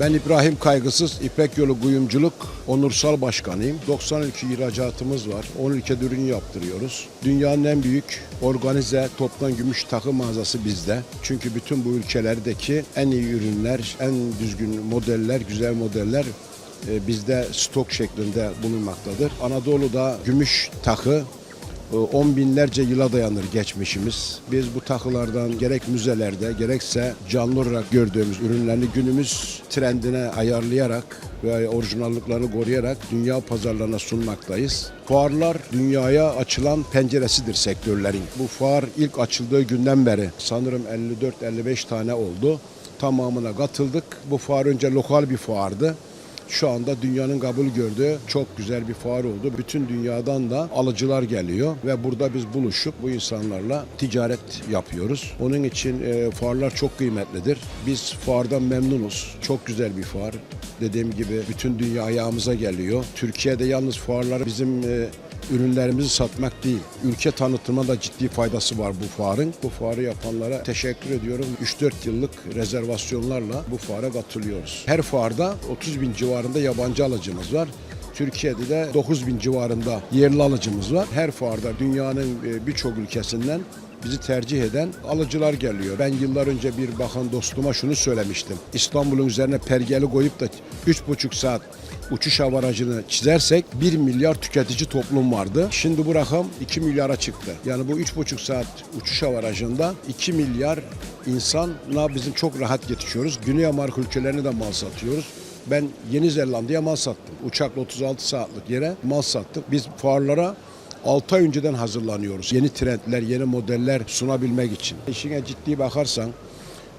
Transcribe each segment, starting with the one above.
Ben İbrahim Kaygısız, İpek Yolu Kuyumculuk Onursal Başkanıyım. 90 ülke ihracatımız var. 10 ülkede ürün yaptırıyoruz. Dünyanın en büyük organize toptan gümüş takı mağazası bizde. Çünkü bütün bu ülkelerdeki en iyi ürünler, en düzgün modeller, güzel modeller e, bizde stok şeklinde bulunmaktadır. Anadolu'da gümüş takı on binlerce yıla dayanır geçmişimiz. Biz bu takılardan gerek müzelerde gerekse canlı olarak gördüğümüz ürünlerini günümüz trendine ayarlayarak ve orijinallıklarını koruyarak dünya pazarlarına sunmaktayız. Fuarlar dünyaya açılan penceresidir sektörlerin. Bu fuar ilk açıldığı günden beri sanırım 54-55 tane oldu. Tamamına katıldık. Bu fuar önce lokal bir fuardı. Şu anda dünyanın kabul gördüğü çok güzel bir fuar oldu. Bütün dünyadan da alıcılar geliyor ve burada biz buluşup bu insanlarla ticaret yapıyoruz. Onun için e, fuarlar çok kıymetlidir. Biz fuardan memnunuz. Çok güzel bir fuar. Dediğim gibi bütün dünya ayağımıza geliyor. Türkiye'de yalnız fuarlar bizim e, ürünlerimizi satmak değil. Ülke tanıtıma da ciddi faydası var bu fuarın. Bu fuarı yapanlara teşekkür ediyorum. 3-4 yıllık rezervasyonlarla bu fuara katılıyoruz. Her fuarda 30 bin civarında yabancı alıcımız var. Türkiye'de de 9 bin civarında yerli alıcımız var. Her fuarda dünyanın e, birçok ülkesinden bizi tercih eden alıcılar geliyor. Ben yıllar önce bir bakan dostuma şunu söylemiştim. İstanbul'un üzerine pergeli koyup da 3,5 saat uçuş avarajını çizersek 1 milyar tüketici toplum vardı. Şimdi bu rakam 2 milyara çıktı. Yani bu 3,5 saat uçuş avarajında 2 milyar insanla bizim çok rahat yetişiyoruz. Güney Amerika ülkelerine de mal satıyoruz. Ben Yeni Zelanda'ya mal sattım. Uçakla 36 saatlik yere mal sattık. Biz fuarlara 6 ay önceden hazırlanıyoruz. Yeni trendler, yeni modeller sunabilmek için. İşine ciddi bakarsan,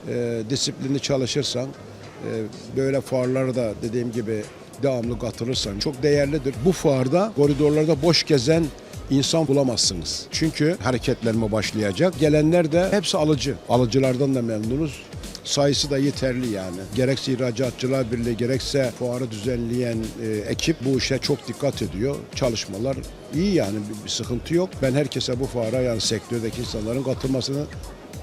e, disiplinli çalışırsan, e, böyle fuarlara da dediğim gibi devamlı katılırsan çok değerlidir. Bu fuarda koridorlarda boş gezen insan bulamazsınız. Çünkü hareketlenme başlayacak. Gelenler de hepsi alıcı. Alıcılardan da memnunuz. Sayısı da yeterli yani. Gerekse İhracatçılar Birliği gerekse fuarı düzenleyen e, ekip bu işe çok dikkat ediyor. Çalışmalar iyi yani bir, bir sıkıntı yok. Ben herkese bu fuara yani sektördeki insanların katılmasını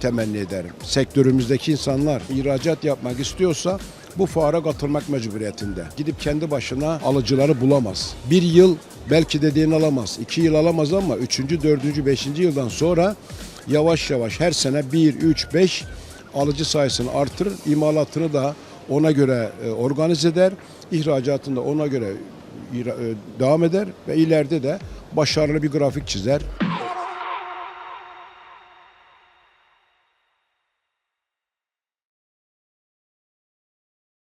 temenni ederim. Sektörümüzdeki insanlar ihracat yapmak istiyorsa bu fuara katılmak mecburiyetinde. Gidip kendi başına alıcıları bulamaz. Bir yıl belki dediğini alamaz. iki yıl alamaz ama üçüncü, dördüncü, beşinci yıldan sonra yavaş yavaş her sene bir, üç, beş alıcı sayısını artırır. imalatını da ona göre e, organize eder. ihracatını da ona göre e, devam eder ve ileride de başarılı bir grafik çizer.